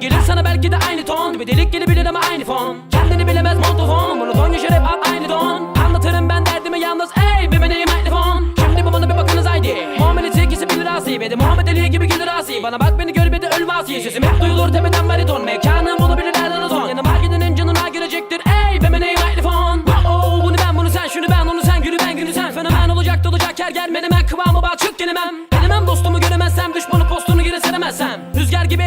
gibi gelir sana belki de aynı ton. Gibi delik gelebilir ama aynı fon. Kendini bilemez montofon. Monoton yaşar hep aynı don. Anlatırım ben derdimi yalnız ey bir meneyim mikrofon şimdi bu bana bir bakınız haydi. Muamelesi ikisi bilir asi ve de Muhammed Ali gibi gelir asi bana bak beni gör bir de ölme asi sesim hep duyulur tepeden bariton. Mekanım olabilir nereden ton yanıma gidenin canına girecektir ey bir meneyim mikrofon oh bunu ben bunu sen şunu ben onu sen günü ben günü sen. Fenomen olacak dolacak her gelmedim ben kıvamı balçık gelemem Gelemem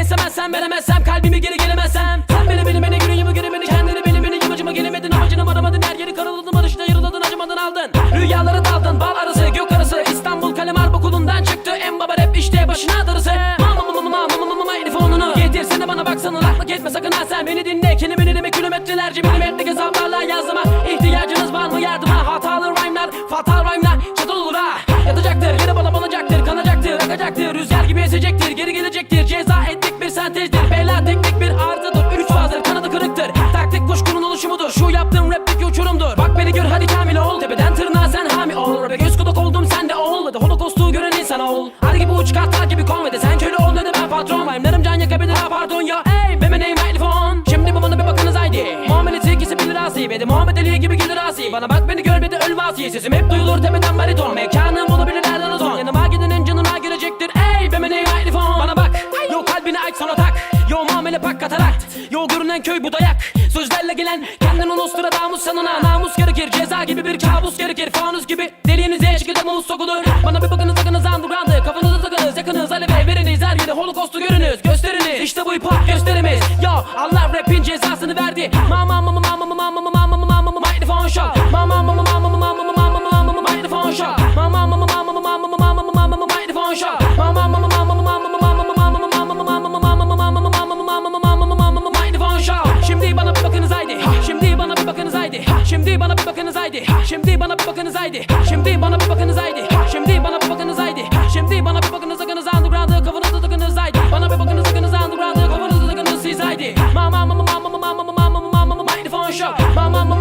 Esemezsem veremezsem kalbimi geri gelemezsem. Sen beni beni yüreğimi beni kendini beni yamacıma gelemedin amacını varamadın her yeri karaladın barışta yarıladın acımadın aldın. Rüyalara daldın bal arası gök arası İstanbul kalem harp okulundan çıktı. En baba rap işte başına darısı. Getirsene bana baksana laklık etme sakın ha sen. Beni dinle Kelimeni demek kilometrelerce milimetrik hesaplarla yazdıma. İhtiyacınız var mı yardıma? Hatalı rhyme'lar fatal rhyme'lar çatal olur ha. Yatacaktır yine bana banacaktır kanacaktır akacaktır. Rüzgar gibi esecektir sentezdir bela teknik bir arızadır. Üç fazdır kanadı kırıktır. Taktik kuşkunun oluşumudur. Şu yaptığım rapteki uçurumdur Bak beni gör hadi kamil ol. Tepeden tırnağa sen hami ol. Rap'e göz kulak oldum sen de ol. Hadi holokostu gören insan ol. Ar gibi uç kartal gibi konvede. Sen köle ol dedi ben patron. Rhyme'larım can yakabilir ha pardon ya. Ey benim neyim mikrofon Şimdi bu bana bir bakınız haydi. Muamelesi ikisi bilir asi Ve de Muhammed Ali gibi gelir asi. Bana bak beni gör bir de öl vasi. Sesim hep duyulur tepeden bariton. Mekanım olabilir nereden ton Yanıma gidenin canına girecektir Ey benim neyim mikrofon Bana bak. Yo kalbini aç sana tak katarakt Yo görünen köy bu dayak. Sözlerle gelen kendini Nostradamus sanına Namus gerekir ceza gibi bir kabus gerekir. Fanus gibi deliğinize çıkıda muz sokulur. Bana bir bakınız sakınız underground'ı. Kafanızı takınız yakınız. Aleve veriniz. Her yerde holokostu görünüz gösteriniz. İşte bu hip gösterimiz. Yo Allah rapin cezasını Şimdi bana bir bakınız haydi Şimdi bana bir bakınız haydi Şimdi bana bir bakınız haydi Şimdi bana bir bakınız haydi Şimdi bana bir bakınız sakınız underground'ı kafanızı takınız haydi Bana bir bakınız sakınız underground'ı kafanızı takınız siz haydi Mama mama mama mama mama mama mama mama Microphone show Mama mama mama mama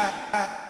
I, I.